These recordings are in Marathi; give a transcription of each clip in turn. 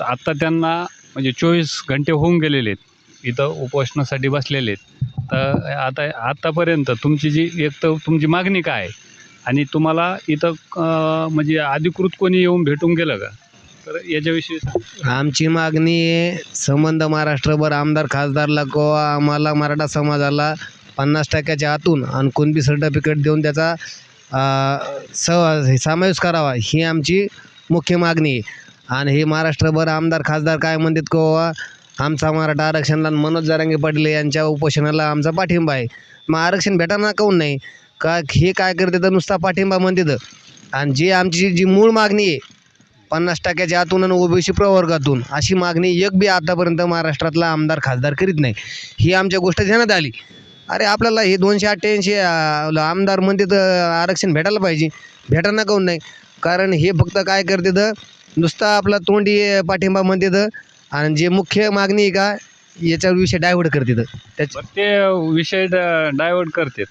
तर आत्ता त्यांना म्हणजे चोवीस घंटे होऊन गेलेले आहेत. इथं उपोषणासाठी बसलेले आहेत. तर आता आत्तापर्यंत तुमची जी एक तर तुमची मागणी काय आहे? आणि तुम्हाला इथं म्हणजे अधिकृत कोणी येऊन भेटून गेलं का? तर याच्याविषयी आमची मागणी संबंध महाराष्ट्रभर आमदार खासदारला किंवा आम्हाला मराठा समाजाला पन्नास टक्क्याच्या आतून आणि कोणबी सर्टिफिकेट देऊन त्याचा स समावेश करावा ही आमची मुख्य मागणी आहे. आणि हे महाराष्ट्रभर आमदार खासदार काय म्हणतात किंवा आमचा मराठा आरक्षणाला मनोज जरांगे पाटील यांच्या उपोषणाला आमचा पाठिंबा आहे. मग आरक्षण भेटाना काऊन नाही? का हे काय करते तर नुसता पाठिंबा म्हणतात. आणि जी आमची जी मूळ मागणी आहे पन्नास टक्क्याच्या आतून आणि ओबीसी प्रवर्गातून अशी मागणी एक बी आतापर्यंत महाराष्ट्रातला आमदार खासदार करीत नाही. ही आमच्या गोष्ट ध्यानात आली. अरे आपल्याला हे दोनशे अठ्ठ्याऐंशी आमदार म्हणतात आरक्षण भेटायला पाहिजे. भेटाना काऊन नाही? कारण हे फक्त काय करते तर नुसता आपला तोंडी पाठिंबा म्हणते आणि जे मुख्य मागणी आहे का याच्यावर विषय डायव्हर्ट करते त्याच्या ते विषय डायवर्ट करतात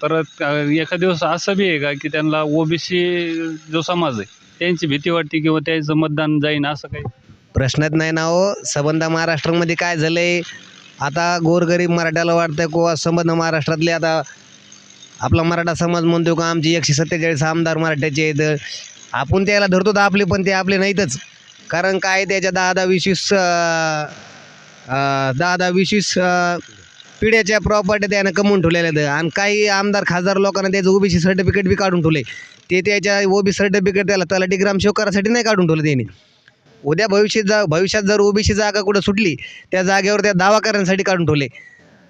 तर अं, एका दिवस असं बी आहे का की त्यांना ओबीसी जो समाज आहे त्यांची भीती वाटते किंवा त्याचं मतदान जाईन असं काही? प्रश्नच नाही ना हो. संबंध महाराष्ट्रामध्ये काय झालं आहे आता गोरगरीब मराठ्याला वाटतं किंवा संबंध महाराष्ट्रातले आता आपला मराठा समाज म्हणतो का आमचे एकशे सत्तेचाळीस आमदार मराठ्याचे आहेत. आपण त्याला धरतो तर आपले पण ते आपले नाहीतच. कारण काय त्याच्या दहा दहा वीस दहा दहा वीस पिढ्याच्या प्रॉपर्ट्या त्यानं कमवून ठेवलेल्या आहेत. आणि काही आमदार खासदार लोकांना त्याचं ओबीसी सर्टिफिकेट बी काढून ठेवले. ते त्याच्या ओबीसी सर्टिफिकेट त्याला तलाठी ग्रामसेवक करासाठी नाही काढून ठेवलं त्यांनी. उद्या भविष्यात जा भविष्यात जर ओबीसी जागा कुठं सुटली त्या जागेवर त्या दावा करण्यासाठी काढून ठेवले.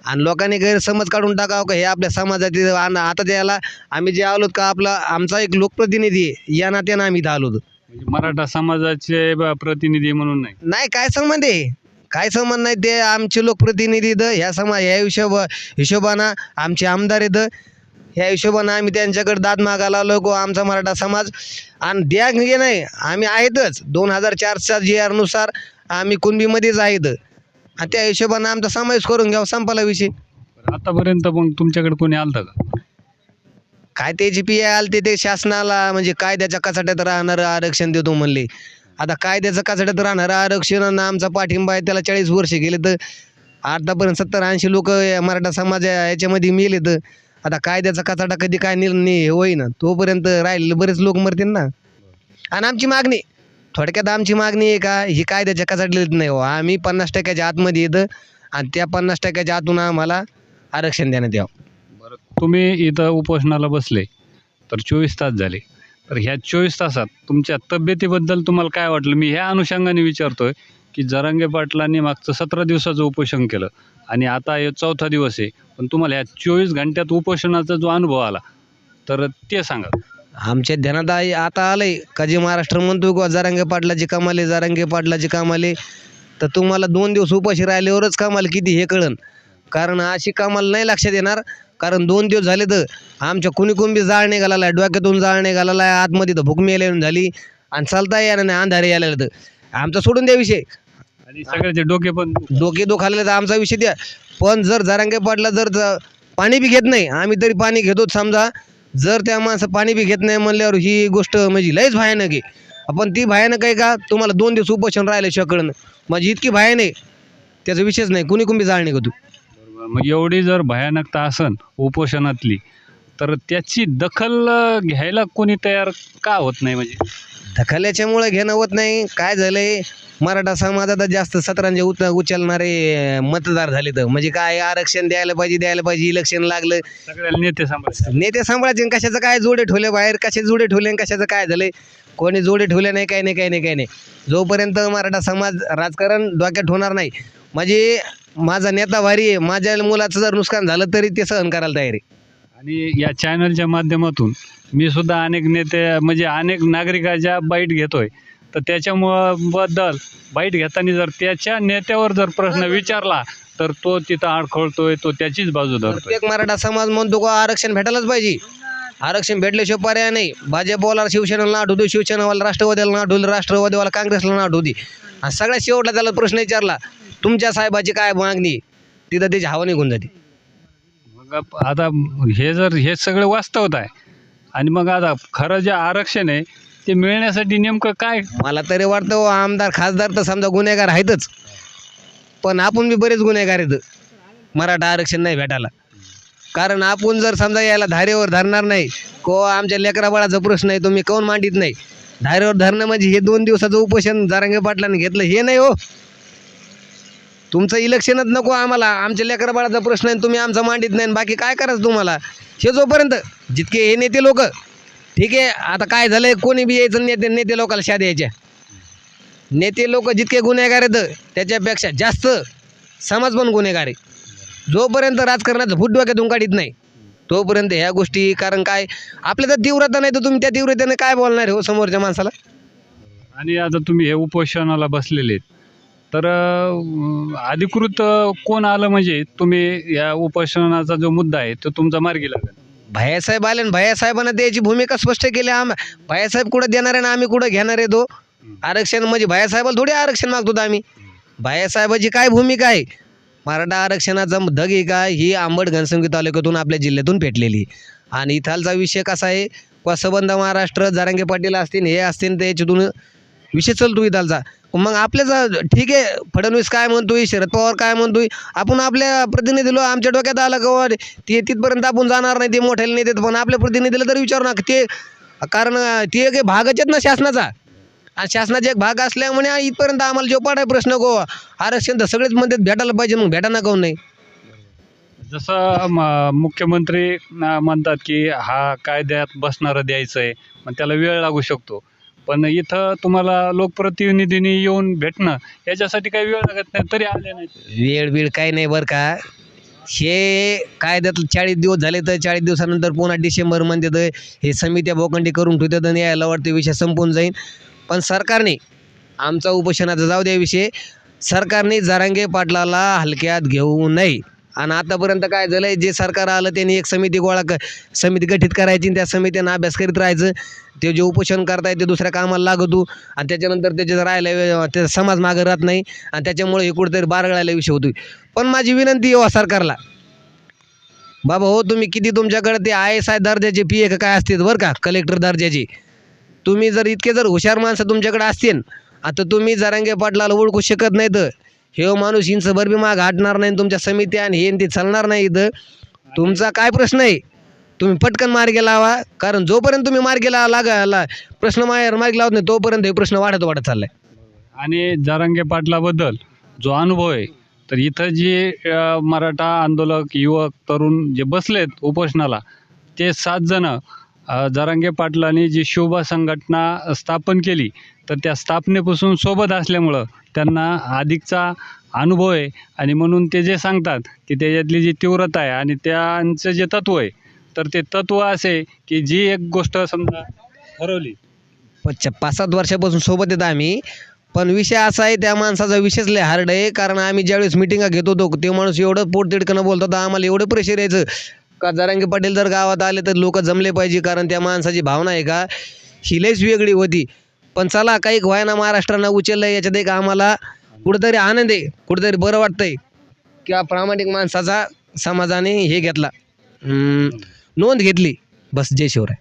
आणि लोकांनी गैरसमज काढून टाकावं का? हे आपल्या समाजातील आणि आता त्याला आम्ही जे आलोत का आपला आमचा एक लोकप्रतिनिधी आहे. या नात्यानं आम्ही इथं आलोत. म्हणजे मराठा समाजाचे ब- प्रतिनिधी म्हणून नाही. नाही काय संबंध आहे? काय संबंध नाही. ते आमचे लोकप्रतिनिधी इथं ह्या समाज ह्या हिशोब हिशोबानं आमचे आमदार इथं. ह्या हिशोबानं आम्ही त्यांच्याकडे दाद मागायला आलो को आमचा मराठा समाज. आणि द्या घे नाही आम्ही आहेतच. दोन हजार चारच्या जी आरनुसार आम्ही कुणबीमध्येच आहेत. आणि त्या हिशोबानं आमचा समावेश करून घ्यावा संपला विषय. बरं, आतापर्यंत मग तुमच्याकडे कोणी आलतं का? काय त्याची पी आल ते ते शासनाला म्हणजे कायद्याच्या कचाट्यात राहणारं आरक्षण देतो म्हणले. आता कायद्याचं कचाट्यात राहणारं आरक्षण आणि आमचा पाठिंबा आहे त्याला चाळीस वर्ष गेले तर आतापर्यंत सत्तर ऐंशी लोक मराठा समाज या- याच्यामध्ये मेले तर आता कायद्याचा कचाटा कधी काय निर्णय होईना तोपर्यंत राहिलेले बरेच लोक मरतील ना. आणि आमची मागणी थोडक्यात आमची मागणी आहे का ही कायद्याच्या कचाटलेत नाही हो. आम्ही पन्नास टक्क्याच्या आतमध्ये येतं आणि त्या पन्नास टक्क्याच्या आतून आम्हाला आरक्षण देण्यात यावं. बरं तुम्ही इथं उपोषणाला बसले तर चोवीस तास झाले. तर ह्या चोवीस तासात तुमच्या तब्येतीबद्दल तुम्हाला काय वाटलं? मी ह्या अनुषंगाने विचारतोय की जरांगे पाटलांनी मागचं सतरा दिवसाचं उपोषण केलं आणि आता हे चौथा दिवस आहे पण तुम्हाला ह्या चोवीस घंट्यात उपोषणाचा जो अनुभव आला तर ते सांगा. आमच्या ध्यानात आहे आता आलंय. का जे महाराष्ट्र म्हणतो किंवा जारांगे पाटलाची कमाले जारांगे पाटलाची कमाले तर तुम्हाला दोन दिवस उपाशी राहिल्यावरच कमाल किती हे कळन. कारण अशी कमाल नाही लक्षात येणार. कारण दोन दिवस झाले तर आमच्या कुणी कोण बी जाळ निघालेला आहे डोक्यातून जाळ निघालेला आहे आतमध्ये तर भूक मेल्यानं झाली. आणि चालता येणार नाही अंधारे यायला तर. आमचा सोडून द्या विषय. आणि सगळ्याचे डोके पण डोके दुखायला तर आमचा विषय द्या. पण जर जारांगे पाटला जर ज- पाणी बी घेत नाही आम्ही तरी पाणी घेतो समजा. जर त्या माणसं पाणी बी घेत नाही म्हणल्यावर ही गोष्ट म्हणजे लयच भयानक आहे. आपण ती भयानक आहे का? तुम्हाला दोन दिवस उपोषण राहिलं कळणं माझी म्हणजे इतकी भयान आहे. त्याचा विषयच नाही. कुणी कुणी जाळ का तू? मग एवढी जर भयानकता असन उपोषणातली तर त्याची दखल घ्यायला कोणी तयार का होत नाही म्हणजे? दखल याच्यामुळे घेणं होत नाही. काय झालंय? मराठा समाजात जास्त सतरांचे उत उचलणारे मतदार झाले तर म्हणजे काय आरक्षण द्यायला पाहिजे द्यायला पाहिजे इलेक्शन लागलं. सगळ्याला नेते सांभाळतात नेते सांभाळायचे आणि कशाचं काय जोडे ठेवले बाहेर? कसे जोडे ठेवले आणि कशाचं काय झालंय? कोणी जोडे ठेवले नाही काही नाही काही नाही काही नाही. जोपर्यंत मराठा समाज राजकारण डोक्यात होणार नाही. म्हणजे माझा नेता भारी आहे. माझ्या मुलाचं जर नुकसान झालं तरी ते सहन करायला तयार आणि या चॅनलच्या माध्यमातून मी सुद्धा अनेक नेते म्हणजे अनेक नागरिकाच्या बाईट घेतोय. तर त्याच्यामुळं बद्दल बाईट घेताना जर त्याच्या नेत्यावर जर प्रश्न विचारला तर तो तिथं अडखळतोय तो त्याचीच बाजू धरतो प्रत्येक मराठा समाज म्हणतो का आरक्षण भेटायलाच पाहिजे. आरक्षण भेटल्याशिवाय पर्याय नाही. भाजपवाला शिवसेनेला नाट होते शिवसेनावाला राष्ट्रवादीला नाट होते राष्ट्रवादीवाला काँग्रेसला नाट होती आणि सगळ्यात शेवटला त्याला प्रश्न विचारला तुमच्या साहेबाची काय मागणी? तिथं त्याची हवा निघून जाते. आता हे जर हे सगळं वास्तवत आहे. आणि मग आता खरं जे आरक्षण आहे ते मिळण्यासाठी नेमकं काय? मला तरी वाटतं हो, आमदार खासदार तर समजा गुन्हेगार आहेतच. पण आपण बी बरेच गुन्हेगार आहेत. मराठा आरक्षण नाही भेटायला. कारण आपण जर समजा याला धारेवर धरणार नाही को आमच्या लेकरा बाळाचा प्रश्न आहे तुम्ही काऊन मांडित नाही? धारेवर धरणं म्हणजे हे दोन दिवसाचं उपोषण जारांगे पाटलाने घेतलं हे नाही हो. तुमचं इलेक्शनच नको आम्हाला. आमच्या लेकरा बाळाचा प्रश्न आहे तुम्ही आमचा मांडित नाही. बाकी काय करायचं तुम्हाला? हे जोपर्यंत जितके हे नेते लोक ठीक आहे आता काय झालंय कोणी बी यायचं नेते नेते लोकाला शाद यायच्या. नेते लोक जितके गुन्हेगार आहेत त्याच्यापेक्षा जास्त समाज पण गुन्हेगार आहे. जोपर्यंत राजकारणाचं फुट डोक्यातून काढीत नाही तोपर्यंत ह्या गोष्टी कारण काय आपल्या तर तीव्रता नाही तर तुम्ही त्या तीव्रतेने काय बोलणार हो समोरच्या माणसाला? आणि आता तुम्ही हे उपोषणाला बसलेले आहेत. तर अधिकृत कोण आलं म्हणजे तुम्ही या उपोषणाचा जो मुद्दा आहे तो तुमचा मार्गी लागेल. भैयासाहेब आले आणि भैयासाहेबांना त्याची भूमिका स्पष्ट केली आम भैयासाहेब कुठं देणार आहे ना आम्ही कुठं घेणार आहे तो? आरक्षण म्हणजे भैयासाहेबाला थोडी आरक्षण मागतो आम्ही. भैयासाहेबाची काय भूमिका आहे? मराठा आरक्षणाचा धग आहे ही आंबड घनसंगी तालुक्यातून आपल्या जिल्ह्यातून पेटलेली. आणि इथालचा विषय कसा आहे? वा संबंध महाराष्ट्र जारांगे पाटील असतील हे असतील त्याच्यातून विषय चालतो इथालचा. मग आपल्याचा ठीक आहे फडणवीस काय म्हणतोय शरद पवार काय म्हणतोय आपण आपल्या प्रतिनिधीला आमच्या डोक्यात आलं का ते तिथपर्यंत आपण जाणार नाही ते मोठ्याला नेतात पण आपल्या प्रतिनिधीला तरी विचारू नका ते कारण ते एक भागच आहेत ना शासनाचा. आणि शासनाचा एक भाग असल्यामुळे इथपर्यंत आम्हाला जो आहे प्रश्न गो आरक्षण तर सगळेच म्हणतात भेटायला पाहिजे मग भेटायला काऊन नाही. जसं म- मुख्यमंत्री म्हणतात की हा कायद्यात बसणारं द्यायचं आहे मग त्याला वेळ लागू शकतो. पण इथं तुम्हाला लोकप्रतिनिधींनी येऊन भेटणं याच्यासाठी काही वेळ लागत नाही तरी आले नाही वेळ वेळ काही नाही बरं का. हे कायद्यात चाळीस दिवस झाले तर चाळीस दिवसानंतर पुन्हा डिसेंबरमध्ये तर हे समित्या बोकंडी करून ठेवतात आणि यायला वाटते विषय संपून जाईल पण सरकारने आमचा उपोषणाचा जाऊ द्या विषय सरकारने जारांगे पाटलाला हलक्यात घेऊ नये. आणि आतापर्यंत काय झालं आहे जे सरकार आलं त्यांनी एक समिती गोळा क समिती गठीत करायची आणि त्या समितीनं अभ्यास करीत राहायचं. ते जे उपोषण करताय ते दुसऱ्या कामाला लागतो आणि त्याच्यानंतर त्याचे राहायला वे- ते समाज मागे राहत नाही. आणि त्याच्यामुळे हे कुठेतरी बारगळायला विषय होतोय. पण माझी विनंती आहे हो सरकारला. बाबा हो तुम्ही किती तुमच्याकडे ते आय एस आय दर्जाचे पी ए काय असतील बरं का कलेक्टर दर्जाचे. तुम्ही जर इतके जर हुशार माणसं तुमच्याकडे असतील आता तुम्ही जरांगे पाटलाला ओळखू शकत नाही तर हे माणूस इंचभर बी माग हटणार नाही तुमच्या समित्या आणि हे ते चालणार नाही इथं. तुमचा काय प्रश्न आहे? तुम्ही पटकन मार्गी लावा कारण जोपर्यंत तुम्ही मार्गी लावा लागा ला प्रश्न मार मार्गी लावत नाही तोपर्यंत हे प्रश्न वाढत वाढत चाललाय. आणि जारंगे पाटलाबद्दल जो अनुभव आहे तर इथं जे अ, मराठा आंदोलक युवक तरुण जे बसलेत उपोषणाला ते सात जण जरांगे पाटलांनी जी शोभा संघटना स्थापन केली तर त्या स्थापनेपासून सोबत असल्यामुळं त्यांना अधिकचा अनुभव आहे. आणि म्हणून ते जे सांगतात की त्याच्यातली जी तीव्रता आहे आणि त्यांचं जे तत्व आहे तर ते तत्व असे की जी एक गोष्ट समजा ठरवली. पच्च पाच सात वर्षापासून सोबत येत आम्ही. पण विषय असा आहे त्या माणसाचा विषयच लय हार्ड आहे. कारण आम्ही ज्यावेळेस मिटिंगा घेत होतो ते माणूस एवढं पोटतिडकनं बोलतो तर आम्हाला एवढं प्रेशर यायचं. का जरांगे पाटील जर गावात आले तर लोक जमले पाहिजे कारण त्या माणसाची भावना आहे का? ही लयच वेगळी होती. पण चला काही व्हायना महाराष्ट्रानं उचललं याच्यात एक आम्हाला कुठंतरी आनंद आहे कुठंतरी बरं वाटतंय. किंवा प्रामाणिक माणसाचा समाजाने हे घेतला. नोंद घेतली. बस जय शिवराय.